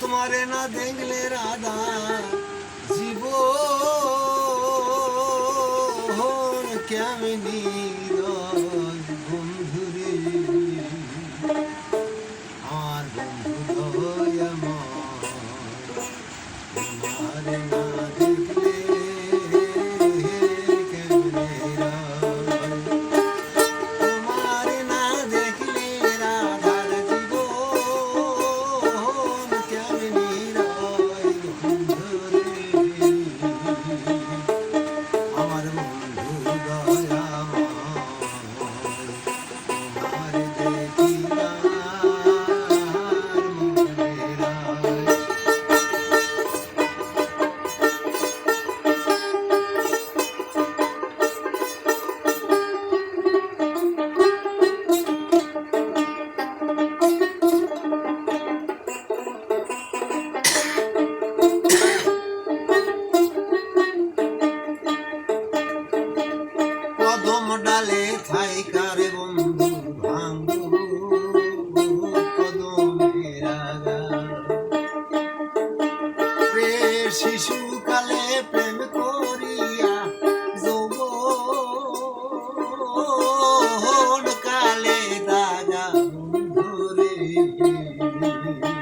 তোমারে না দেখলে রাধা জীব। কেমনি রয় me.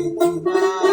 Bye.